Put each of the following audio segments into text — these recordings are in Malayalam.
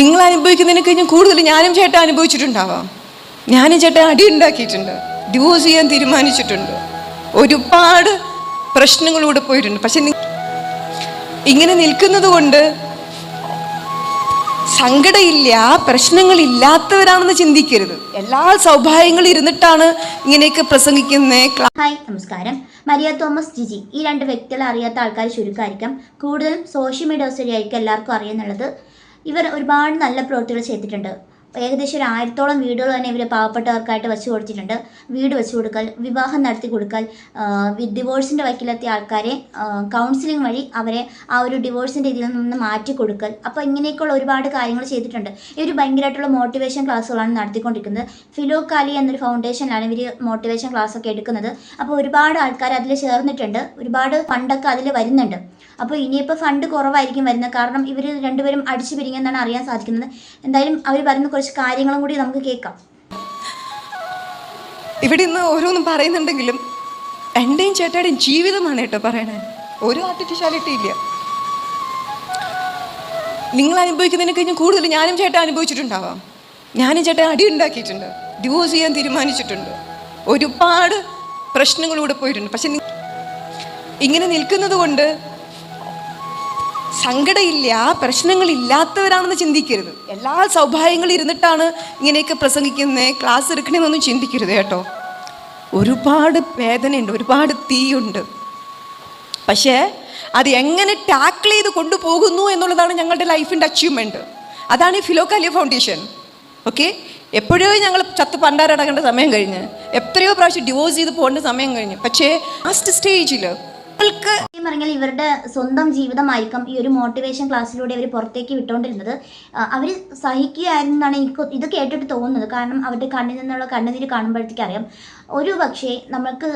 നിങ്ങൾ അനുഭവിക്കുന്നതിനെ കഴിഞ്ഞ് കൂടുതൽ ഞാനും ചേട്ടൻ അനുഭവിച്ചിട്ടുണ്ടാവാം. ഞാനും ചേട്ടൻ അടി ഉണ്ടാക്കിയിട്ടുണ്ട്. ഡിവോഴ്സ് ചെയ്യാൻ തീരുമാനിച്ചിട്ടുണ്ട്. ഒരുപാട് പ്രശ്നങ്ങളൂടെ പോയിട്ടുണ്ട്. പക്ഷെ ഇങ്ങനെ നിൽക്കുന്നത് കൊണ്ട് സങ്കടമില്ല പ്രശ്നങ്ങളില്ലാത്തവരാണെന്ന് ചിന്തിക്കരുത്. എല്ലാ സൗഭാഗ്യങ്ങളും ഇരുന്നിട്ടാണ് ഇങ്ങനെയൊക്കെ പ്രസംഗിക്കുന്നത് ഹായ് നമസ്കാരം. മരിയ തോമസ് ജിജി. ഈ രണ്ട് വ്യക്തികളെ അറിയാത്ത ആൾക്കാർ ചുരുക്കമായിരിക്കാം കൂടുതലും സോഷ്യൽ മീഡിയ വഴിയായിരിക്കും എല്ലാവർക്കും അറിയുന്നുള്ളത്. ഇവർ ഒരുപാട് നല്ല പ്രവൃത്തികൾ ചെയ്തിട്ടുണ്ട്. ഏകദേശം ഒരു ആയിരത്തോളം വീടുകൾ തന്നെ ഇവർ പാവപ്പെട്ടവർക്കായിട്ട് വെച്ച് കൊടുത്തിട്ടുണ്ട്. വീട് വെച്ച് കൊടുക്കൽ വിവാഹം നടത്തി കൊടുക്കൽ ഡിവോഴ്സിന്റെ വക്കിലെത്തിയ ആൾക്കാരെ കൗൺസിലിംഗ് വഴി അവരെ ആ ഒരു ഡിവോഴ്സിന്റെ ഇതിൽ നിന്ന് മാറ്റി കൊടുക്കൽ. അപ്പോൾ ഇങ്ങനെയൊക്കെയുള്ള ഒരുപാട് കാര്യങ്ങൾ ചെയ്തിട്ടുണ്ട്. ഇവർ ഭയങ്കരമായിട്ടുള്ള മോട്ടിവേഷൻ ക്ലാസ്സുകളാണ് നടത്തിക്കൊണ്ടിരിക്കുന്നത്. ഫിലോ കാലി എന്നൊരു ഫൗണ്ടേഷനിലാണ് ഇവർ മോട്ടിവേഷൻ ക്ലാസ് ഒക്കെ എടുക്കുന്നത്. അപ്പോൾ ഒരുപാട് ആൾക്കാർ അതിൽ ചേർന്നിട്ടുണ്ട്. ഒരുപാട് ഫണ്ടൊക്കെ അതിൽ വരുന്നുണ്ട്. അപ്പോൾ ഇനിയിപ്പോൾ ഫണ്ട് കുറവായിരിക്കും വരുന്നത്. കാരണം ഇവർ രണ്ടുപേരും അടിച്ചു പിരിഞ്ഞെന്നാണ് അറിയാൻ സാധിക്കുന്നത്. എന്തായാലും അവർ പറയുന്ന കുറച്ച് കാര്യങ്ങളും കൂടി നമുക്ക് കേൾക്കാം. ഇവിടെ ഇന്ന് ഓരോന്നും പറയുന്നുണ്ടെങ്കിലും എന്റെയും ചേട്ടയുടെയും ജീവിതമാണ് കേട്ടോ പറയണേ. ഒരു ആർട്ടിഫിഷ്യാലിറ്റി ഇല്ല. നിങ്ങൾ അനുഭവിക്കുന്നതിനെ കഴിഞ്ഞ് കൂടുതൽ ഞാനും ചേട്ടൻ അനുഭവിച്ചിട്ടുണ്ടാവാം. ഞാനും ചേട്ടൻ അടി ഉണ്ടാക്കിയിട്ടുണ്ട്. ഡിവോഴ്സ് ചെയ്യാൻ തീരുമാനിച്ചിട്ടുണ്ട്. ഒരുപാട് പ്രശ്നങ്ങളിലൂടെ പോയിട്ടുണ്ട്. പക്ഷെ ഇങ്ങനെ നിൽക്കുന്നത് കൊണ്ട് സങ്കടമില്ല പ്രശ്നങ്ങളില്ലാത്തവരാണെന്ന് ചിന്തിക്കരുത്. എല്ലാ സൗഭാഗ്യങ്ങളും ഇരുന്നിട്ടാണ് ഇങ്ങനെയൊക്കെ പ്രസംഗിക്കുന്നത് ക്ലാസ് എടുക്കണമെന്നൊന്നും ചിന്തിക്കരുത് കേട്ടോ. ഒരുപാട് വേദനയുണ്ട് ഒരുപാട് തീയുണ്ട്. പക്ഷേ അത് എങ്ങനെ ടാക്കിൾ ചെയ്ത് കൊണ്ടുപോകുന്നു എന്നുള്ളതാണ് ഞങ്ങളുടെ ലൈഫിന്റെ അച്ചീവ്മെന്റ്. അതാണ് ഈ ഫിലോക്കാലിയ ഫൗണ്ടേഷൻ. ഓക്കെ? എപ്പോഴോ ഞങ്ങൾ ചത്ത് പണ്ടാരടക്കേണ്ട സമയം കഴിഞ്ഞ് എത്രയോ പ്രാവശ്യം ഡിവോഴ്സ് ചെയ്ത് പോകേണ്ട സമയം കഴിഞ്ഞ്. പക്ഷേ ലാസ്റ്റ് സ്റ്റേജിൽ പറഞ്ഞാൽ ഇവരുടെ സ്വന്തം ജീവിതമായിരിക്കും ഈ ഒരു മോട്ടിവേഷൻ ക്ലാസ്സിലൂടെ അവർ പുറത്തേക്ക് വിട്ടുകൊണ്ടിരുന്നത് അവർ സഹിക്കുകയായിരുന്നാണ് എനിക്ക് ഇത് കേട്ടിട്ട് തോന്നുന്നത്. കാരണം അവരുടെ കണ്ണിൽ നിന്നുള്ള കണ്ണുനീര് കാണുമ്പോഴത്തേക്ക് അറിയാം ഒരു പക്ഷേ നമുക്ക്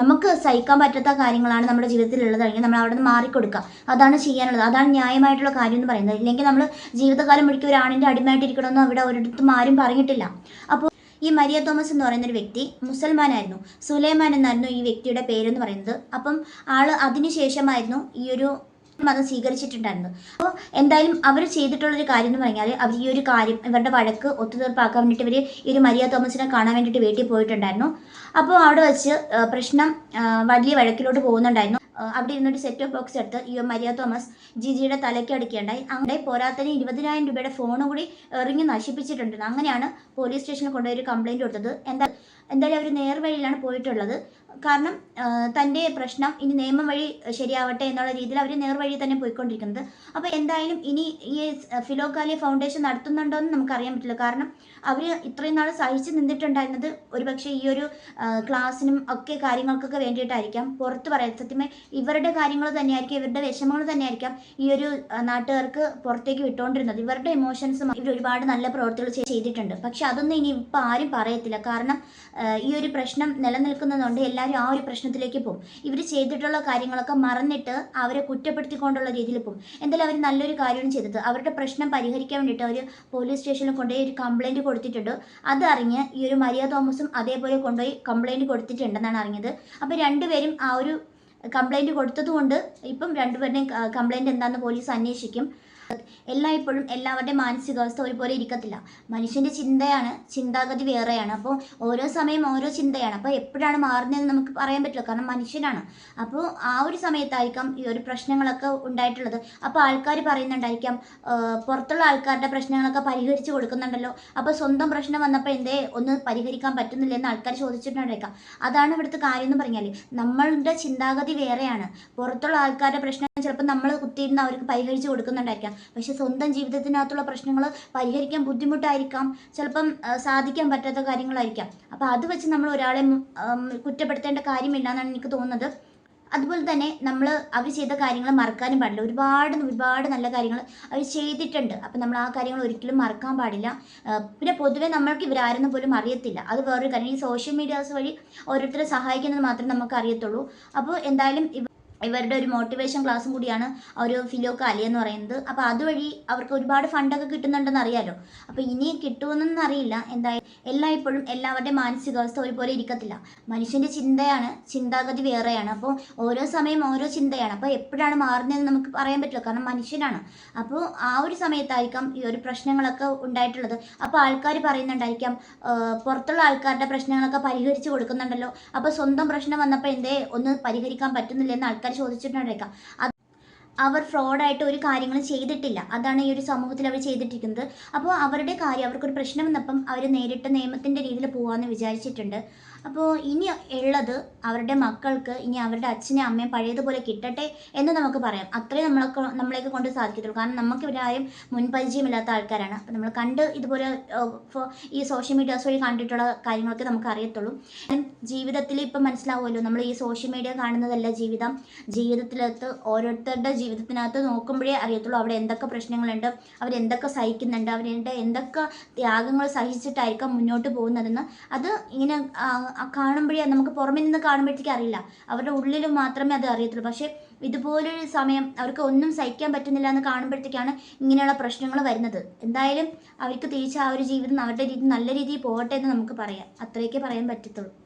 നമുക്ക് സഹിക്കാൻ പറ്റാത്ത കാര്യങ്ങളാണ് നമ്മുടെ ജീവിതത്തിലുള്ളതെങ്കിൽ നമ്മൾ അവിടെ നിന്ന് മാറിക്കൊടുക്കുക. അതാണ് ചെയ്യാനുള്ളത്. അതാണ് ന്യായമായിട്ടുള്ള കാര്യം എന്ന് പറയുന്നത്. ഇല്ലെങ്കിൽ നമ്മൾ ജീവിതകാലം മുഴുക്കി ഒരു ആണിന്റെ അടിമയായിട്ടിരിക്കണമെന്ന് അവിടെ ഒരിടത്തും ആരും പറഞ്ഞിട്ടില്ല. അപ്പോൾ ഈ മരിയ തോമസ് എന്ന് പറയുന്നൊരു വ്യക്തി മുസൽമാനായിരുന്നു. സുലൈമാൻ എന്നായിരുന്നു ഈ വ്യക്തിയുടെ പേരെന്ന് പറയുന്നത്. അപ്പം ആൾ അതിനുശേഷമായിരുന്നു ഈ ഒരു മതം സ്വീകരിച്ചിട്ടുണ്ടായിരുന്നു അപ്പോൾ എന്തായാലും അവർ ചെയ്തിട്ടുള്ളൊരു കാര്യം എന്ന് പറഞ്ഞാൽ അവർ ഈ ഒരു കാര്യം ഇവരുടെ വഴക്ക് ഒത്തുതീർപ്പാക്കാൻ വേണ്ടിയിട്ട് ഇവർ ഈ ഒരു മരിയ തോമസിനെ കാണാൻ വേണ്ടിയിട്ട് വീട്ടിൽ പോയിട്ടുണ്ടായിരുന്നു. അപ്പോൾ അവിടെ വെച്ച് പ്രശ്നം വലിയ വഴക്കിലോട്ട് പോകുന്നുണ്ടായിരുന്നു. അവിടെ ഇരുന്നൊരു സെറ്റ് ഓഫ് ബോക്സ് എടുത്ത് യു മരിയ തോമസ് ജിജിയുടെ തലയ്ക്ക് അടിക്കേണ്ടായി. അങ്ങനെ പോരാത്തതിന് ഇരുപതിനായിരം രൂപയുടെ ഫോണും കൂടി എറിഞ്ഞ് നശിപ്പിച്ചിട്ടുണ്ട്. അങ്ങനെയാണ് പോലീസ് സ്റ്റേഷനിൽ കൊണ്ടുപോയി ഒരു കംപ്ലയിന്റ് കൊടുത്തത്. എന്താ എന്തായാലും അവർ നേർവഴിയിലാണ് പോയിട്ടുള്ളത്. കാരണം തന്റെ പ്രശ്നം ഇനി നിയമം വഴി ശരിയാവട്ടെ എന്നുള്ള രീതിയിൽ അവർ നേർവഴി തന്നെ പോയിക്കൊണ്ടിരിക്കുന്നത്. അപ്പോൾ എന്തായാലും ഇനി ഈ ഫിലോകാലിയ ഫൗണ്ടേഷൻ നടത്തുന്നുണ്ടോ എന്ന് നമുക്കറിയാൻ പറ്റില്ല. കാരണം അവർ ഇത്രയും നാൾ സഹിച്ച് നിന്നിട്ടുണ്ടായിരുന്നത് ഒരുപക്ഷെ ഈ ഒരു ക്ലാസ്സിനും ഒക്കെ കാര്യങ്ങൾക്കൊക്കെ വേണ്ടിയിട്ടായിരിക്കാം. പുറത്ത് പറയാം. സത്യമേ ഇവരുടെ കാര്യങ്ങൾ തന്നെയായിരിക്കും ഇവരുടെ വിഷമങ്ങൾ തന്നെയായിരിക്കാം ഈ ഒരു നാട്ടുകാർക്ക് പുറത്തേക്ക് വിട്ടുകൊണ്ടിരുന്നത് ഇവരുടെ ഇമോഷൻസും ഇവർ ഒരുപാട് നല്ല പ്രവർത്തികൾ ചെയ്തിട്ടുണ്ട്. പക്ഷെ അതൊന്നും ഇനി ഇപ്പം ആരും പറയത്തില്ല. കാരണം ഈ ഒരു പ്രശ്നം നിലനിൽക്കുന്നതുകൊണ്ട് എല്ലാവരും ആ ഒരു പ്രശ്നത്തിലേക്ക് പോകും. ഇവർ ചെയ്തിട്ടുള്ള കാര്യങ്ങളൊക്കെ മറന്നിട്ട് അവരെ കുറ്റപ്പെടുത്തിക്കൊണ്ടുള്ള രീതിയിൽ പോകും. എന്തായാലും അവർ നല്ലൊരു കാര്യമാണ് ചെയ്തത്. അവരുടെ പ്രശ്നം പരിഹരിക്കാൻ വേണ്ടിയിട്ട് അവർ പോലീസ് സ്റ്റേഷനിൽ കൊണ്ടുപോയി ഒരു കംപ്ലൈന്റ് കൊടുത്തിട്ടുണ്ട്. അതറിഞ്ഞ് ഈ ഒരു മരിയ തോമസും അതേപോലെ കൊണ്ടുപോയി കംപ്ലൈന്റ് കൊടുത്തിട്ടുണ്ടെന്നാണ് അറിഞ്ഞത്. അപ്പോൾ രണ്ടുപേരും ആ ഒരു കംപ്ലൈന്റ് കൊടുത്തതുകൊണ്ട് ഇപ്പം രണ്ടുപേരുടെയും കംപ്ലൈന്റ് എന്താണെന്ന് പോലീസ് അന്വേഷിക്കും. എല്ലായ്പ്പോഴും എല്ലാവരുടെയും മാനസികാവസ്ഥ ഒരുപോലെ ഇരിക്കത്തില്ല. മനുഷ്യന്റെ ചിന്തയാണ് ചിന്താഗതി വേറെയാണ്. അപ്പോൾ ഓരോ സമയം ഓരോ ചിന്തയാണ്. അപ്പോൾ എപ്പോഴാണ് മാറുന്നതെന്ന് നമുക്ക് പറയാൻ പറ്റില്ല. കാരണം മനുഷ്യനാണ്. അപ്പോൾ ആ ഒരു സമയത്തായിരിക്കാം ഈ ഒരു പ്രശ്നങ്ങളൊക്കെ ഉണ്ടായിട്ടുള്ളത്. അപ്പോൾ ആൾക്കാർ പറയുന്നുണ്ടായിരിക്കാം പുറത്തുള്ള ആൾക്കാരുടെ പ്രശ്നങ്ങളൊക്കെ പരിഹരിച്ച് കൊടുക്കുന്നുണ്ടല്ലോ. അപ്പോൾ സ്വന്തം പ്രശ്നം വന്നപ്പോൾ എന്തേ ഒന്ന് പരിഹരിക്കാൻ പറ്റുന്നില്ല എന്ന് ആൾക്കാർ ചോദിച്ചിട്ടുണ്ടായിരിക്കാം. അതാണ് ഇവിടുത്തെ കാര്യം എന്ന് പറഞ്ഞാൽ നമ്മളുടെ ചിന്താഗതി വേറെയാണ്. പുറത്തുള്ള ആൾക്കാരുടെ പ്രശ്നം ചിലപ്പോൾ നമ്മൾ കുത്തിയിരുന്ന് അവർക്ക് പരിഹരിച്ച് കൊടുക്കുന്നുണ്ടായിരിക്കാം. പക്ഷെ സ്വന്തം ജീവിതത്തിനകത്തുള്ള പ്രശ്നങ്ങൾ പരിഹരിക്കാൻ ബുദ്ധിമുട്ടായിരിക്കാം. ചിലപ്പം സാധിക്കാൻ പറ്റാത്ത കാര്യങ്ങളായിരിക്കാം. അപ്പോൾ അത് വെച്ച് നമ്മൾ ഒരാളെ കുറ്റപ്പെടുത്തേണ്ട കാര്യമില്ല എന്നാണ് എനിക്ക് തോന്നുന്നത്. അതുപോലെ തന്നെ നമ്മൾ അവർ ചെയ്ത കാര്യങ്ങൾ മറക്കാനും പാടില്ല. ഒരുപാട് ഒരുപാട് നല്ല കാര്യങ്ങൾ അവർ ചെയ്തിട്ടുണ്ട്. അപ്പം നമ്മൾ ആ കാര്യങ്ങൾ ഒരിക്കലും മറക്കാൻ പാടില്ല. പിന്നെ പൊതുവേ നമ്മൾക്ക് ഇവരാരെന്ന് പോലും അറിയത്തില്ല. അത് വേറൊരു കാര്യം. ഈ സോഷ്യൽ മീഡിയാസ് വഴി ഓരോരുത്തരെ സഹായിക്കുന്നത് മാത്രമേ നമുക്ക് അറിയത്തുള്ളൂ. അപ്പോൾ എന്തായാലും ഇവരുടെ ഒരു മോട്ടിവേഷൻ ക്ലാസ്സും കൂടിയാണ് ഒരു ഫിലോ കാലി എന്ന് പറയുന്നത്. അപ്പോൾ അതുവഴി അവർക്ക് ഒരുപാട് ഫണ്ടൊക്കെ കിട്ടുന്നുണ്ടെന്ന് അറിയാലോ. അപ്പോൾ ഇനി കിട്ടുമെന്നൊന്നും അറിയില്ല. എന്തായാലും എല്ലായ്പ്പോഴും എല്ലാവരുടെയും മാനസികാവസ്ഥ ഒരുപോലെ ഇരിക്കത്തില്ല. മനുഷ്യന്റെ ചിന്തയാണ് ചിന്താഗതി വേറെയാണ്. അപ്പോൾ ഓരോ സമയം ഓരോ ചിന്തയാണ്. അപ്പോൾ എപ്പോഴാണ് മാറുന്നതെന്ന് നമുക്ക് പറയാൻ പറ്റില്ല. കാരണം മനുഷ്യനാണ്. അപ്പോൾ ആ ഒരു സമയത്തായിരിക്കാം ഈ ഒരു പ്രശ്നങ്ങളൊക്കെ ഉണ്ടായിട്ടുള്ളത്. അപ്പോൾ ആൾക്കാർ പറയുന്നുണ്ടായിരിക്കാം പുറത്തുള്ള ആൾക്കാരുടെ പ്രശ്നങ്ങളൊക്കെ പരിഹരിച്ച് കൊടുക്കുന്നുണ്ടല്ലോ. അപ്പോൾ സ്വന്തം പ്രശ്നം വന്നപ്പോൾ എന്തേ? ഒന്ന് പരിഹരിക്കാൻ പറ്റുന്നില്ലെന്ന് ആൾക്കാർ ചോദിച്ചിട്ടുണ്ടായിരിക്കാം അത് അവർ ഫ്രോഡായിട്ട് ഒരു കാര്യങ്ങളും ചെയ്തിട്ടില്ല. അതാണ് ഈ ഒരു സമൂഹത്തിൽ അവർ ചെയ്തിട്ടിരിക്കുന്നത്. അപ്പോൾ അവരുടെ കാര്യം അവർക്കൊരു പ്രശ്നം വന്നപ്പം അവർ നേരിട്ട് നിയമത്തിന്റെ രീതിയിൽ പോകാമെന്ന് വിചാരിച്ചിട്ടുണ്ട്. അപ്പോൾ ഇനി ഉള്ളത് അവരുടെ മക്കൾക്ക് ഇനി അവരുടെ അച്ഛനെയും അമ്മയും പഴയതുപോലെ കിട്ടട്ടെ എന്ന് നമുക്ക് പറയാം. അത്രയും നമ്മളൊക്കെ നമ്മളെയൊക്കെ കൊണ്ട് സാധിക്കത്തുള്ളൂ. കാരണം നമുക്ക് ഇവരാരും മുൻപരിചയമില്ലാത്ത ആൾക്കാരാണ്. അപ്പോൾ നമ്മൾ കണ്ട് ഇതുപോലെ ഈ സോഷ്യൽ മീഡിയാസ് വഴി കണ്ടിട്ടുള്ള കാര്യങ്ങളൊക്കെ നമുക്ക് അറിയത്തുള്ളൂ. ജീവിതത്തിൽ ഇപ്പം മനസ്സിലാവുമല്ലോ നമ്മൾ ഈ സോഷ്യൽ മീഡിയ കാണുന്നതല്ല ജീവിതം. ജീവിതത്തിലകത്ത് ഓരോരുത്തരുടെ ജീവിതത്തിനകത്ത് നോക്കുമ്പോഴേ അറിയത്തുള്ളൂ അവിടെ എന്തൊക്കെ പ്രശ്നങ്ങളുണ്ട് അവരെന്തൊക്കെ സഹിക്കുന്നുണ്ട് അവരുടെ എന്തൊക്കെ ത്യാഗങ്ങൾ സഹിച്ചിട്ടായിരിക്കാം മുന്നോട്ട് പോകുന്നതെന്ന്. അത് ഇങ്ങനെ കാണുമ്പോഴേ നമുക്ക് പുറമെ നിന്ന് കാണുമ്പോഴത്തേക്ക് അറിയില്ല. അവരുടെ ഉള്ളിൽ മാത്രമേ അത് അറിയത്തുള്ളൂ. പക്ഷേ ഇതുപോലൊരു സമയം അവർക്ക് ഒന്നും സഹിക്കാൻ പറ്റുന്നില്ല എന്ന് കാണുമ്പോഴത്തേക്കാണ് ഇങ്ങനെയുള്ള പ്രശ്നങ്ങൾ വരുന്നത്. എന്തായാലും അവർക്ക് തിരിച്ച് ആ ഒരു ജീവിതം അവരുടെ രീതി നല്ല രീതിയിൽ പോകട്ടെ എന്ന് നമുക്ക് പറയാം. അത്രയൊക്കെ പറയാൻ പറ്റത്തുള്ളൂ.